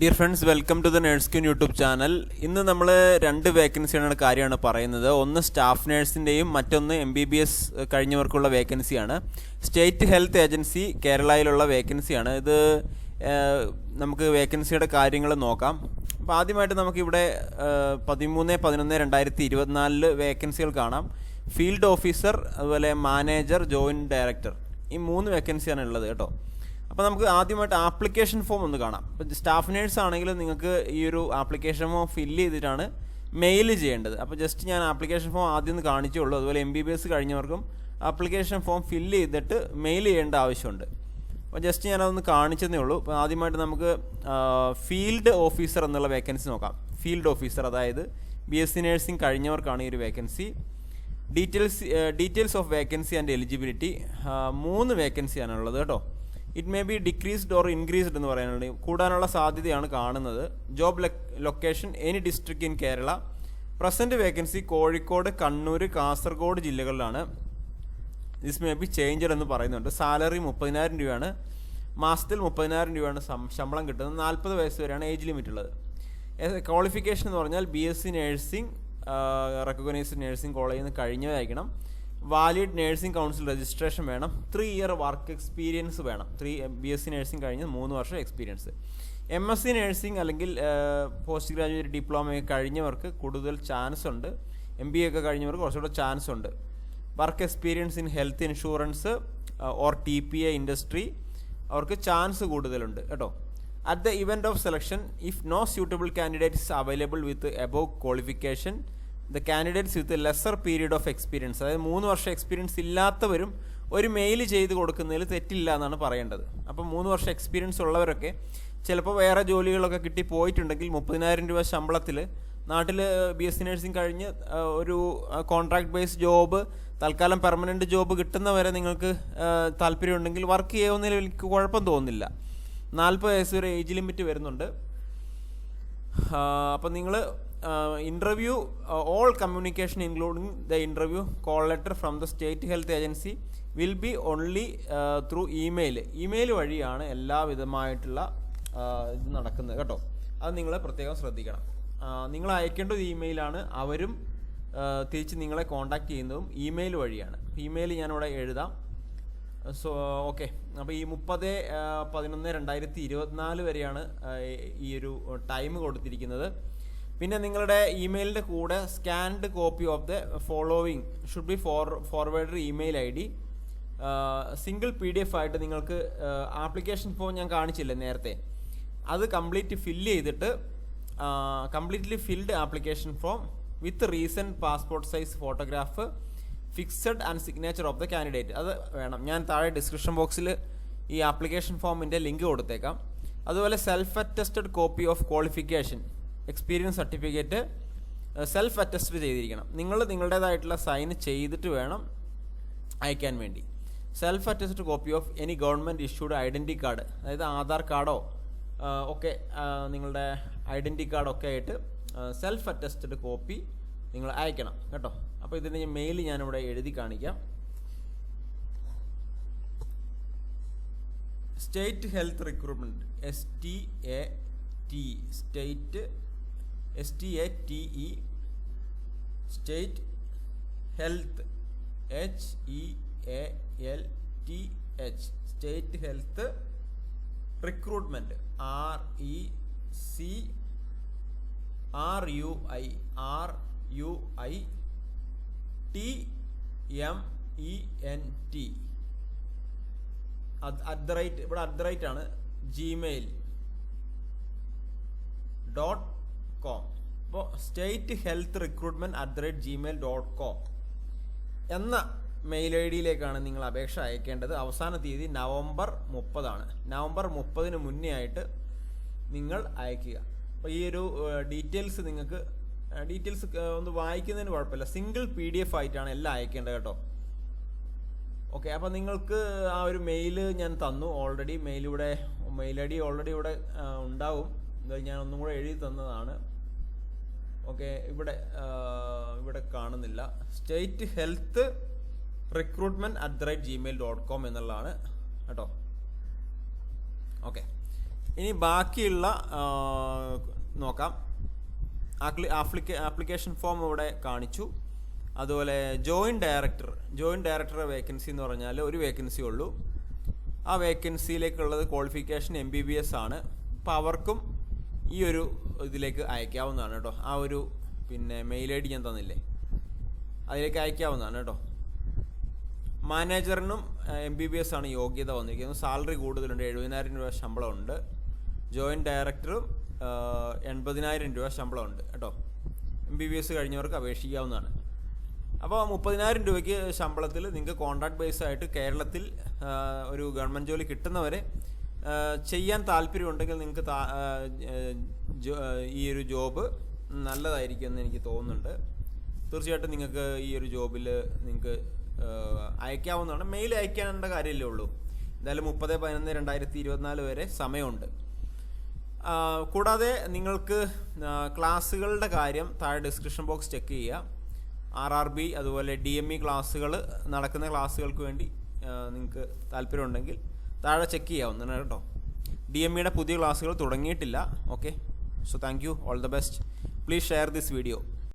Dear friends welcome to the nurse queen YouTube channel ഇന്ന് നമ്മൾ രണ്ട് വേക്കൻസികളുടെ കാര്യമാണ് പറയുന്നത്. ഒന്ന് സ്റ്റാഫ് നേഴ്സിന്റെയും മറ്റൊന്ന് എം ബി ബി എസ് കഴിഞ്ഞവർക്കുള്ള വേക്കൻസിയാണ് സ്റ്റേറ്റ് ഹെൽത്ത് ഏജൻസി കേരളയിലുള്ള വേക്കൻസിയാണ് ഇത് നമുക്ക് വേക്കൻസിയുടെ കാര്യങ്ങൾ നോക്കാം. അപ്പോൾ ആദ്യമായിട്ട് നമുക്കിവിടെ പതിമൂന്ന് പതിനൊന്ന് രണ്ടായിരത്തി ഇരുപത്തിനാലിൽ വേക്കൻസികൾ കാണാം. ഫീൽഡ് ഓഫീസർ അതുപോലെ മാനേജർ ജോയിന്റ് ഡയറക്ടർ ഈ മൂന്ന് വേക്കൻസിയാണ് ഉള്ളത് കേട്ടോ. അപ്പോൾ നമുക്ക് ആദ്യമായിട്ട് ആപ്ലിക്കേഷൻ ഫോം ഒന്ന് കാണാം. ഇപ്പം സ്റ്റാഫ് നേഴ്സ് ആണെങ്കിലും നിങ്ങൾക്ക് ഈ ഒരു ആപ്ലിക്കേഷൻ ഫോം ഫില്ല് ചെയ്തിട്ടാണ് മെയിൽ ചെയ്യേണ്ടത്. അപ്പോൾ ജസ്റ്റ് ഞാൻ ആപ്ലിക്കേഷൻ ഫോം ആദ്യം ഒന്ന് കാണിച്ചുള്ളൂ. അതുപോലെ എം ബി ബി എസ് കഴിഞ്ഞവർക്കും ആപ്ലിക്കേഷൻ ഫോം ഫില്ല് ചെയ്തിട്ട് മെയിൽ ചെയ്യേണ്ട ആവശ്യമുണ്ട്. അപ്പോൾ ജസ്റ്റ് ഞാനതൊന്ന് കാണിച്ചതേ ഉള്ളൂ. അപ്പോൾ ആദ്യമായിട്ട് നമുക്ക് ഫീൽഡ് ഓഫീസർ എന്നുള്ള വേക്കൻസി നോക്കാം. ഫീൽഡ് ഓഫീസർ അതായത് ബി എസ് സി നേഴ്സിംഗ് കഴിഞ്ഞവർക്കാണ് ഈ ഒരു vacancy. Details details of vacancy and eligibility മൂന്ന് വേക്കൻസിയാണുള്ളത് കേട്ടോ. It may be decreased or increased എന്ന് പറയാനുള്ളത് കൂടാനുള്ള സാധ്യതയാണ് കാണുന്നത്. Job location any district in Kerala present vacancy Kozhikode Kannur Kasaragod ജില്ലകളിലാണ്. ദിസ് മേ ബി ചേഞ്ചഡ് എന്ന് പറയുന്നുണ്ട്. സാലറി മുപ്പതിനായിരം രൂപയാണ്. മാസത്തിൽ മുപ്പതിനായിരം രൂപയാണ് ശമ്പളം കിട്ടുന്നത്. നാൽപ്പത് വയസ്സ് വരെയാണ് ഏജ് ലിമിറ്റ് ഉള്ളത്. ക്വാളിഫിക്കേഷൻ എന്ന് പറഞ്ഞാൽ B S C nursing recognised nursing കോളേജിൽ നിന്ന് കഴിഞ്ഞതായിരിക്കണം. വാലിഡ് നേഴ്സിംഗ് കൗൺസിൽ രജിസ്ട്രേഷൻ വേണം. ത്രീ ഇയർ വർക്ക് എക്സ്പീരിയൻസ് വേണം. Three B S C nursing കഴിഞ്ഞ് മൂന്ന് വർഷം experience M S C nursing അല്ലെങ്കിൽ പോസ്റ്റ് ഗ്രാജുവേറ്റ് ഡിപ്ലോമ കഴിഞ്ഞവർക്ക് കൂടുതൽ ചാൻസ് ഉണ്ട്. എം ബി എ ഒക്കെ കഴിഞ്ഞവർക്ക് കുറച്ചുകൂടെ ചാൻസ് ഉണ്ട്. Work experience in health insurance or T P A industry അവർക്ക് ചാൻസ് കൂടുതലുണ്ട്. കേട്ടോ? At the event of selection if no suitable candidates available with above qualification the candidates with lesser period of experience അതായത് മൂന്ന് വർഷം experience ഇല്ലാത്തവരും ഒരു mail ചെയ്ത് കൊടുക്കുന്നതിൽ തെറ്റില്ല എന്നാണ് പറയേണ്ടത്. അപ്പോൾ മൂന്ന് വർഷം എക്സ്പീരിയൻസ് ഉള്ളവരൊക്കെ ചിലപ്പോൾ വേറെ ജോലികളൊക്കെ കിട്ടി പോയിട്ടുണ്ടെങ്കിൽ മുപ്പതിനായിരം രൂപ ശമ്പളത്തിൽ നാട്ടിൽ ബി എസ് സി നഴ്സിംഗ് കഴിഞ്ഞ് ഒരു കോൺട്രാക്ട് ബേസ്ഡ് ജോബ് തൽക്കാലം പെർമനന്റ് ജോബ് കിട്ടുന്നവരെ നിങ്ങൾക്ക് താല്പര്യമുണ്ടെങ്കിൽ വർക്ക് ചെയ്യാവുന്നതിൽ എനിക്ക് കുഴപ്പം തോന്നുന്നില്ല. നാൽപ്പത് വയസ്സ് വരെ ഏജ് ലിമിറ്റ് വരുന്നുണ്ട്. അപ്പോൾ നിങ്ങൾ interview all communication including the interview call letter from the state health agency will be only through email email വഴിയാണ് എല്ലാവിധമായിട്ടുള്ള ആ, ഇത് നടക്കുന്നത്. കേട്ടോ? അത് നിങ്ങൾ പ്രത്യേകം ശ്രദ്ധിക്കണം. നിങ്ങൾ അയക്കേണ്ട ഒരു ഇമെയിലാണ് അവരും തിരിച്ച് നിങ്ങളെ കോൺടാക്ട് ചെയ്യുന്നതും ഇമെയിൽ വഴിയാണ്. ഇമെയിൽ ഞാനിവിടെ എഴുതാം. സോ ഓക്കെ അപ്പോൾ ഈ മുപ്പത് പതിനൊന്ന് രണ്ടായിരത്തി ഇരുപത്തിനാല് വരെയാണ് ഈ ഒരു ടൈം കൊടുത്തിരിക്കുന്നത്. പിന്നെ നിങ്ങളുടെ ഇമെയിലിന്റെ കൂടെ scanned copy of the following should be for forward email I D single P D F ആയിട്ട് നിങ്ങൾക്ക് ആപ്ലിക്കേഷൻ ഫോം ഞാൻ കാണിച്ചില്ല നേരത്തെ? അത് കംപ്ലീറ്റ് ഫില്ല് ചെയ്തിട്ട് completely filled application form with recent passport size photograph fixed and signature of the candidate അത് വേണം. ഞാൻ താഴെ ഡിസ്ക്രിപ്ഷൻ ബോക്സിൽ ഈ ആപ്ലിക്കേഷൻ ഫോമിന്റെ ലിങ്ക് കൊടുത്തേക്കാം. അതുപോലെ self attested copy of qualification experience certificate self attest ചെയ്തിരിക്കണം. നിങ്ങൾ നിങ്ങളുടേതായിട്ടുള്ള സൈൻ ചെയ്തിട്ട് വേണം അയക്കാൻ വേണ്ടി. Self attested copy of any government issued identity card അതായത് ആധാർ കാർഡോ ഒക്കെ ആ, നിങ്ങളുടെ ഐഡന്റി കാർഡൊക്കെ ആയിട്ട് സെൽഫ് അറ്റസ്റ്റഡ് കോപ്പി നിങ്ങൾ അയക്കണം. കേട്ടോ? അപ്പോൾ ഇതിന്റെ മെയിൽ ഞാനിവിടെ എഴുതി കാണിക്കാം. State health recruitment S T A T state S T A T E state health H E A L T H state health recruitment R E C R U I R U I T M E N T at the rate ഇവിടെ at the rate ആണ് Gmail dot com അപ്പോൾ state health recruitment at the rate Gmail dot com എന്ന mail I ഡിയിലേക്കാണ് നിങ്ങൾ അപേക്ഷ അയക്കേണ്ടത്. അവസാന തീയതി November മുപ്പതാണ്. നവംബർ മുപ്പതിന് മുന്നേ ആയിട്ട് നിങ്ങൾ അയക്കുക. അപ്പോൾ ഈ ഒരു ഡീറ്റെയിൽസ് നിങ്ങൾക്ക് ഡീറ്റെയിൽസ് ഒന്ന് വായിക്കുന്നതിന് കുഴപ്പമില്ല. സിംഗിൾ പി ഡി എഫ് ആയിട്ടാണ് എല്ലാം അയക്കേണ്ടത് കേട്ടോ. ഓക്കെ അപ്പോൾ നിങ്ങൾക്ക് ആ ഒരു മെയിൽ ഞാൻ തന്നു. ഓൾറെഡി മെയിലിവിടെ മെയിൽ ഐ ഡി ഓൾറെഡി ഇവിടെ ഉണ്ടാവും. ഞാൻ ഒന്നും കൂടെ എഴുതി തന്നതാണ്. ഓക്കെ ഇവിടെ ഇവിടെ കാണുന്നില്ല. State health recruitment at the rate Gmail dot com എന്നുള്ളതാണ് കേട്ടോ. ഓക്കെ. ഇനി ബാക്കിയുള്ള നോക്കാം. ആപ്ലിക്ക ആപ്ലിക്കേഷൻ ഫോം ഇവിടെ കാണിച്ചു. അതുപോലെ ജോയിന്റ് ഡയറക്ടർ ജോയിന്റ് ഡയറക്ടറുടെ വേക്കൻസി എന്ന് പറഞ്ഞാൽ ഒരു വേക്കൻസി ഉള്ളൂ. ആ വേക്കൻസിയിലേക്കുള്ളത് qualification M B B S ആണ്. അപ്പോൾ അവർക്കും ഈ ഒരു ഇതിലേക്ക് അയക്കാവുന്നതാണ് കേട്ടോ. ആ ഒരു പിന്നെ മെയിൽ ഐ ഡി ഞാൻ തന്നില്ലേ? അതിലേക്ക് അയക്കാവുന്നതാണ് കേട്ടോ. മാനേജറിനും എം ബി ബി എസ് ആണ് യോഗ്യത വന്നിരിക്കുന്നത്. സാലറി കൂടുതലുണ്ട്. എഴുപതിനായിരം രൂപ ശമ്പളമുണ്ട്. ജോയിന്റ് ഡയറക്ടറും എൺപതിനായിരം രൂപ ശമ്പളമുണ്ട് കേട്ടോ. എം ബി ബി എസ് കഴിഞ്ഞവർക്ക് അപേക്ഷിക്കാവുന്നതാണ്. അപ്പോൾ മുപ്പതിനായിരം രൂപയ്ക്ക് ശമ്പളത്തിൽ നിങ്ങൾക്ക് കോൺട്രാക്ട് ബേസ് ആയിട്ട് കേരളത്തിൽ ഒരു ഗവൺമെന്റ് ജോലി കിട്ടുന്നവരെ ചെയ്യാൻ താല്പര്യമുണ്ടെങ്കിൽ നിങ്ങൾക്ക് ഈ ഒരു ജോബ് നല്ലതായിരിക്കും എന്ന് എനിക്ക് തോന്നുന്നുണ്ട്. തീർച്ചയായിട്ടും നിങ്ങൾക്ക് ഈ ഒരു ജോബിൽ നിങ്ങൾക്ക് അയക്കാവുന്നതാണ്. മെയിൽ അയക്കാനുള്ള കാര്യമല്ലേ ഉള്ളൂ. എന്തായാലും മുപ്പത് പതിനൊന്ന് രണ്ടായിരത്തി ഇരുപത്തിനാല് വരെ സമയമുണ്ട്. കൂടാതെ നിങ്ങൾക്ക് ക്ലാസ്സുകളുടെ കാര്യം താഴെ ഡിസ്ക്രിപ്ഷൻ ബോക്സ് ചെക്ക് ചെയ്യുക. ആർ ആർ ബി അതുപോലെ ഡി എം ഇ ക്ലാസ്സുകൾ നടക്കുന്ന ക്ലാസ്സുകൾക്ക് വേണ്ടി നിങ്ങൾക്ക് താല്പര്യമുണ്ടെങ്കിൽ താഴെ ചെക്ക് ചെയ്യാവുന്നതാണ് കേട്ടോ. ഡി എം ഇയുടെ പുതിയ ക്ലാസ്സുകൾ തുടങ്ങിയിട്ടില്ല. Okay so thank you all the best please share this video